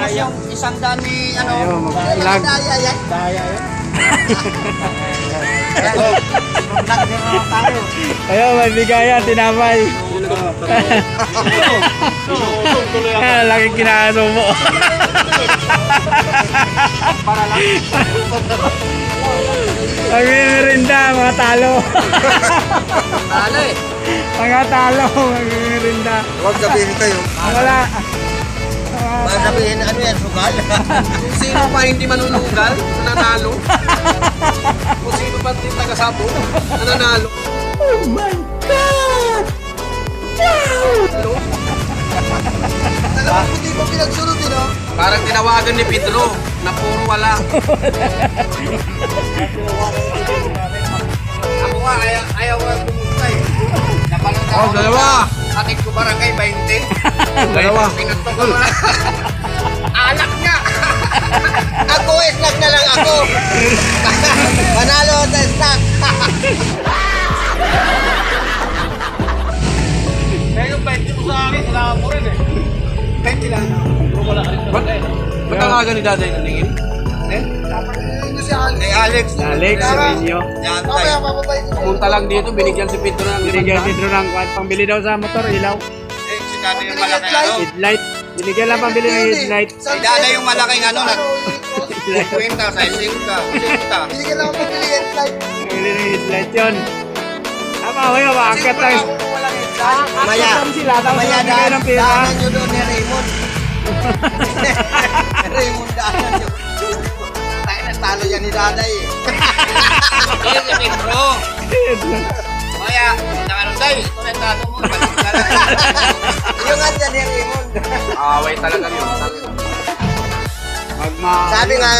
Tapos yung isang daan ni, ano, Ayaw, mag-vlog. daya yan. Daya yan. Ayaw, may bigayan, tinapay. Ah, Laking kinakasubo. Ang merinda, mga talo. Talo eh. Mga talo, magmerinda. Huwag sabihin kayo. Wala. Huwag sabihin ano yan, sugal. Sino pa hindi manunugal, nananalo. Kung sino pa hindi taga-sapo, nananalo. Oh my God! Wow! Alam mo, hindi mo pinagsunod no? Parang tinawagan ni Pedro na puro wala. Ako nga, ayaw, ayaw nga pumunta eh. Ako. Oh, dalawa. Ko 20. Dalawa. Pinuntok ko na. Anak niya! ako, snack na lang ako. Panalo sa snack. Kaya yung 20 mo sa akin, kailangan mo rin eh. 20 lang. Wala ka rin Ba't ba't nangagan ni Daday ng lingin? Eh? Kay Alex. Alex, Sergio. Yan, tayo. Pumunta lang dito, binigyan si Pedro ng Binigyan si Drew ng kwan. Pangbili daw sa motor, ilaw. Dada yung malaking ano. Headlight. Binigyan lang pambili ng headlight. Si Dada yung malaking ano. Nag kwenta sa ising ka. Sinta. Binigyan lang ako pabili yan live. Bili ng headlight yun. Tama ko yun, maakyat tayo. Maya. Tapos Maya ng pera. daanan nyo doon ni Raymond. Raymond daanan nyo. Tayo na talo yan ni Dada eh. Kaya si Pedro. Maya, nakanong tayo. Ito na talo mo. Balik ka lang. Yung Raymond. Away talaga yun. Pag ma... Sabi nga,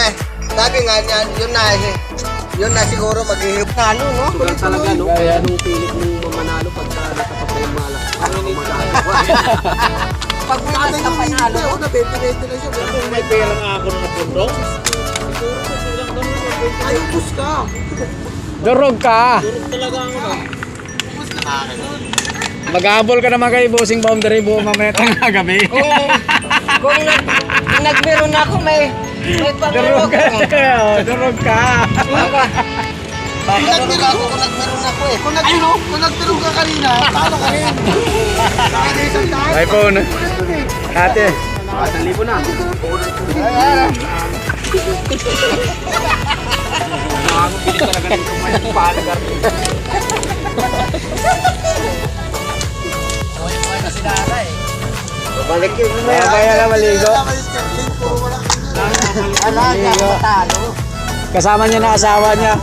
sabi nga niyan, yun na eh. Yun na siguro maghihip talo, no? Tugal talaga, no? Kaya nung pilit mong mamanalo pagka natapat na yung malak. Ano ni Pag may kasi na panalo, ako na 20-20 na siya. May pera nga ako ng pundo. Ay, ubus ka. Durog ka. Talaga ako na. Mag-aabol ka naman kay Bossing Boundary buo mamaya tanga gabi. Kung nag, nagmeron ako, may, may Durog ka. Oh, Durog ka. Kung nagmeron ako, kung nagmeron ako eh. Kung nagtiro, kung nagtiro ka kanina, talo ka rin. Kaya na isang daan. iPhone. Ate. Na. Talaga ng kumay ng yun. Kaya na maligo. Kaya kayo scheduling, puro wala. Ala, Maligo. talo. Kasama niya na asawa niya.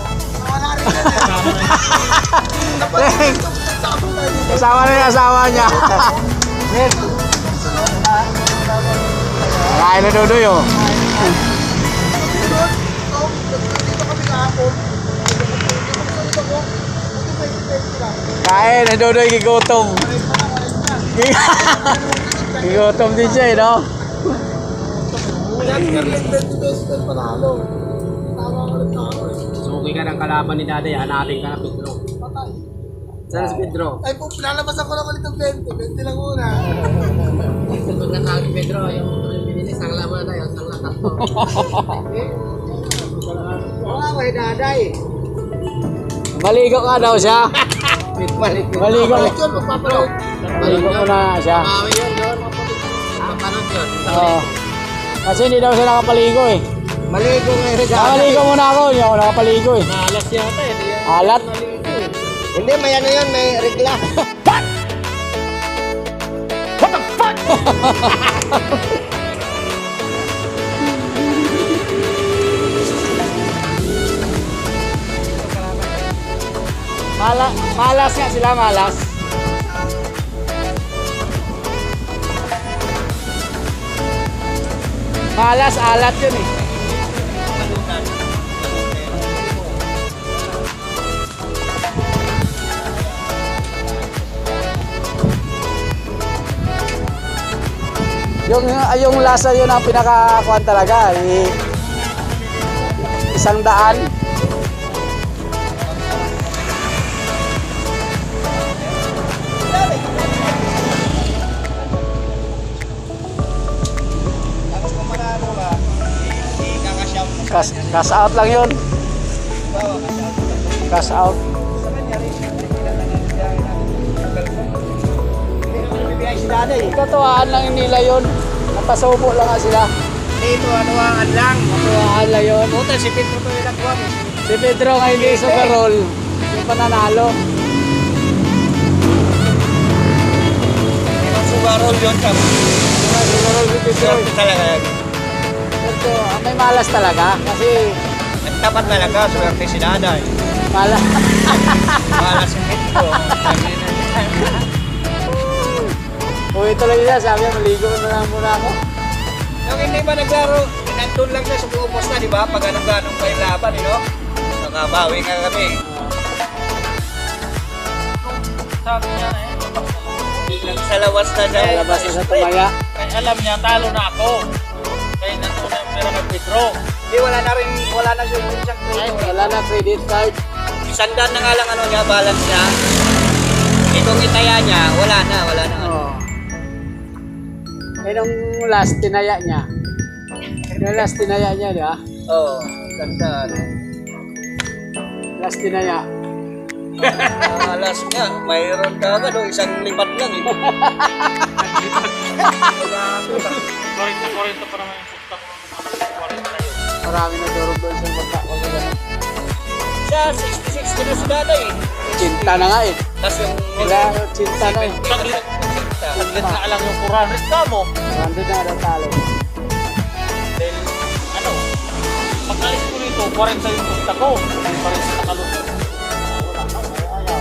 Yan dito. Kasama na yung asawa niya. Kain na Dudoy oh. Nandito kami kahapon. Nagsulit ako. Buti may 20 lang. Kain na Dudoy gigutom. Gigutom din siya eh no? Yan, 20 pesos tayo panalo. Tama ka rin tao. Suki ka ng kalaban ni Daday, hanating ka na Pedro. Patay. Saan si Pedro? Ay, po, pinalabasan ko lang ulit ng 20. 20 lang muna. Pag natawag Pedro, yung binili sang laban tayo, sang lakas. Wala ko eh, daday. Maligo nga daw siya. Balik yun. Maligo. Balik yun, magpapalit. Maligo muna siya. Mawi yun, yun. Ah, yun. Oo. Kasi hindi daw siya nakapaligo eh. Maligo nga yung Nakapaligo muna ako, hindi ako nakapaligo eh. Alas yata eh. Alat. Hindi, may ano yun, may regla. Mala malas nga sila, malas. Malas, alat yun eh. Yung, yung lasa yun ang pinakakuan talaga. Eh, isang daan. Cash, cash out lang yun. Cash out. Katuwaan lang nila yun. Napasubo lang nga sila. Dito, anuangan lang. Katuwaan lang yun. Puta, si Pedro to yung nagkuha. Si Pedro nga hindi sa parol. Yung pananalo. Sugarol yun, Sam. Siguro si Pedro. Talaga yan. Malas talaga. Kasi Nagtapat talaga, swerte si daday. malas. Malas si Pedro. Uwi tuloy niya. Sabi niya, maligo na lang muna ako. Yung hindi ba naglaro, nandun lang siya sa buong na, di ba? Pag anong-ganong pa yung laban, eh, no? Nakabawi nga kami. Sabi niya eh. Sa lawas na siya. Kaya labas na sa tumaya. Kaya alam niya, talo na ako. Pera ng Pedro. Hindi, wala na rin, wala na siya yung siyang Ay, credit. wala na credit card. Isandaan na nga lang ano niya, balance niya. Itong itaya niya, wala na, wala na. Oo. Eh, nung last tinaya niya. Yung last tinaya niya, di ba? Oo, oh, tandaan. Last tinaya. Ang alas nga, mayroon ka ka, no? isang lipat lang eh. 40-40 pa naman yung Marami na durog doon sa bata. Wag na. Siya, 66 kilo si daday eh. Cinta na nga eh. Tapos yung... Wala, cinta na eh. Saglit, na lang yung 400 ka mo. 100 na daw talo. Dahil, ano, pag alis ko rito, 40 yung sukta ko. Hindi pa rin sa nakalusot. Wala na, ayaw.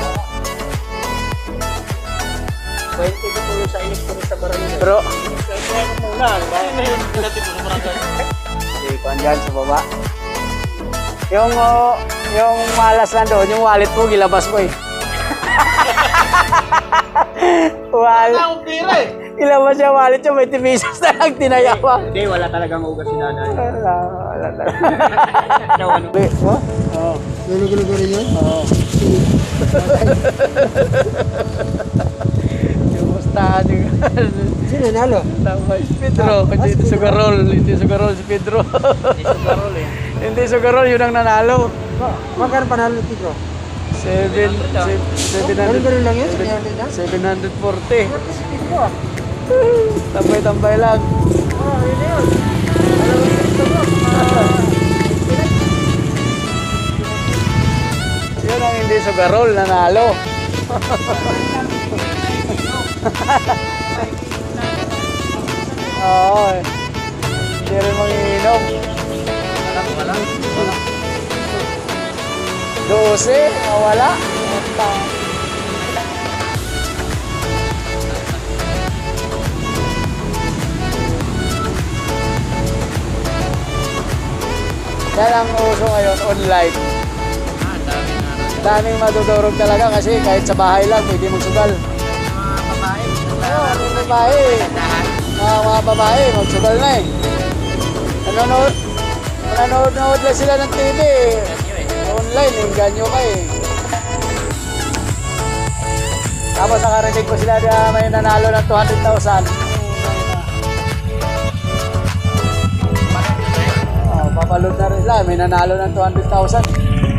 20 ko sa init ko sa barangay. Bro, Kaya ko muna, di ba? Yun na yun, pinatid ko sa barangay. Kwan dyan sa baba. Yung, oh, yung malas na doon, yung wallet mo, gilabas mo eh. Wala akong pera eh. Ilabas yung wallet yung 20 pesos na lang tinaya pa. Hindi, wala talagang ugas si daday. Wala, wala talaga. Ano? Oh? Oo. Gulo-gulo rin yun? Oo. Mustahan yung Sino nalo? Tama, si Pedro. Hindi sugarol. Hindi sugarol si Pedro. Hindi sugarol eh. Hindi sugarol, yun ang nanalo. Magkano panalo ni Pedro? Seven, se- seven hundred, Ganun-ganun lang yun? 700 na? 740. Si Pedro ah. Tambay-tambay lang. Oh, yun yun. Alam mo yung Pedro, ah, Yun ang hindi sugarol, nanalo. Oo. eh. Hindi rin mangiinom. Wala, wala. 12, ah, wala. Yan ang uso ngayon, online. Daming madudurog talaga kasi kahit sa bahay lang, pwede magsugal. Babae. Oo, mga babae. Mga, mga babae, magsugal na eh. Nanonood, nanonood lang sila ng TV. Online, eh, ganyo ka eh. Tapos nakarinig ko sila na may nanalo ng 200,000. Oh, papaload na rin sila. May nanalo ng 200,000.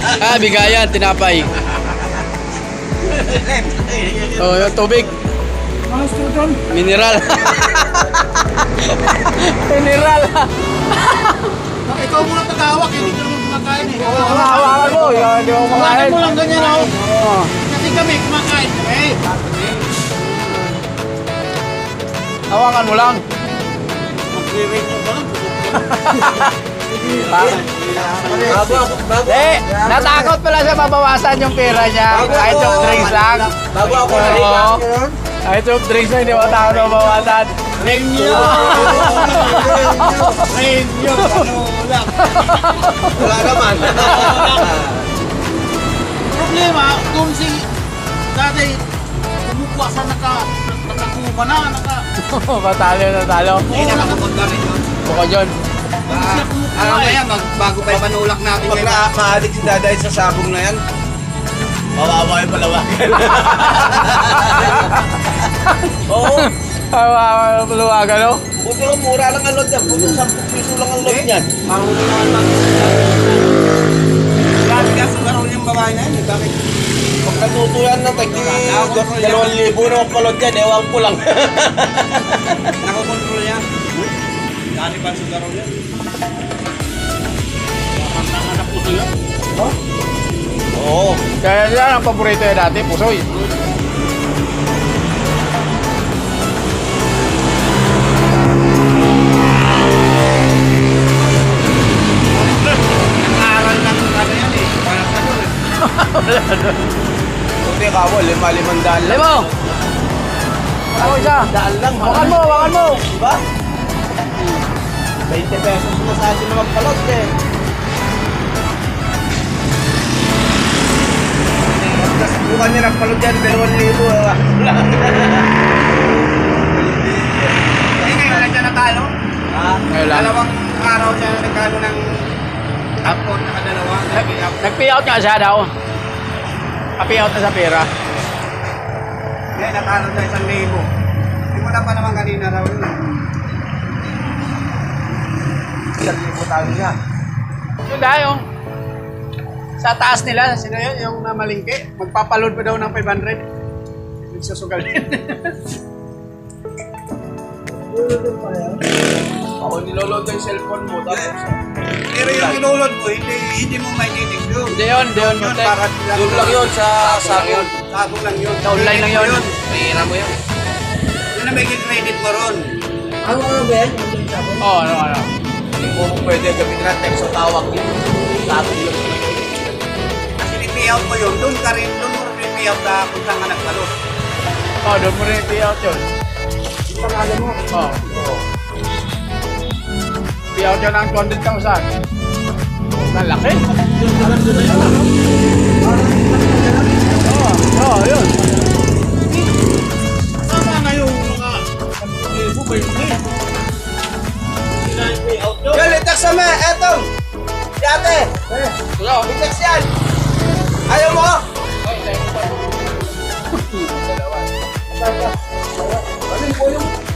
Ah, bigayan, tinapay. oh, yung tubig. Mineral. Mineral. Ikaw muna tagawak, hindi ka naman kumakain eh. Hawakan mo, yung hindi mo kumakain. mo lang ganyan ako. Oh. Kasi kami kumakain. Eh, Hawakan mo lang. mag-rate mo ba lang? Eh, natakot pala siya mabawasan yung pera niya. Kahit yung drinks lang. Bago ako Oo. Kahit yung drinks lang, hindi mo takot na mabawasan. Renyo! Renyo! Ano? Wala naman. Problema, kung si dati kumukha sa naka, nakakuma na, naka, Matalo na talo. Nakakapag ka rin yun. Bukod yun. Ah, alam mo yan, mag- bago pa yung panulak natin Pag ngayon. na maadik si daday sa sabong na yan, mawawa yung palawakan. Oo. Ah, maluwagan, no? Buti ko, mura lang ang load yan. Buti 10 piso lang ang load niyan. Mahuli naman lang. Grabe ka, sugarol yung babae na yun. Bakit? Pag natuto yan ng tagi, dalawang libo na ang palod yan. Ewan ko lang. Dati pa sugarol yan. Ang anak ko sila. Oo. Kaya yan ang paborito niya dati, pusoy. Aral lang ano yan eh. Para sa doon eh. Buti ka mo, lima limang daan lang. Limo! Ako isa. Daan lang. Wakan mo, wakan mo! Diba? 20 pesos na sa atin na magpalot eh. Tapos bukan niya ng palot yan, dalawang libo. ah. Eh ngayon na siya natalo. Ha? Ngayon lang. Dalawang araw siya nagkano ng tapon nakadalawa. Nag-up. Nag-payout nga siya daw. Pa-payout na sa pera. Ngayon natalo siya isang libo. Simula pa naman kanina raw yun. Tayo niya. Yun dahil yung sa taas nila, sino yun? Yung namalingke. Magpapaload pa daw ng 500. Nagsusugal yun. Ako niloload ko yung cellphone mo. Tapos, Pero yung inulod mo, hindi, hindi mo may titig doon. Hindi yun, hindi yun. Yun, para doon lang yun sa sakit. Tago lang yun. Sa online lang yun. Mahira mo yan. Yun na may credit mo ron. Oo, ano, ano kung pwede gamitin na text tawag dito. Tawag yun. Kasi ni-payout mo yun, doon ka rin, doon mo rin payout na kung ka nagtalo. Oo, oh, doon mo rin payout yun. Yung pangalan mo? Oo. Oh. Oh. Payout yun ang content ka mo saan? Malaki. Doon. Oo, oh, yun. Kasama, etong. Si ate. Hello. Index yan. Ayaw mo? Ay, dalawa. Ano yung po yung...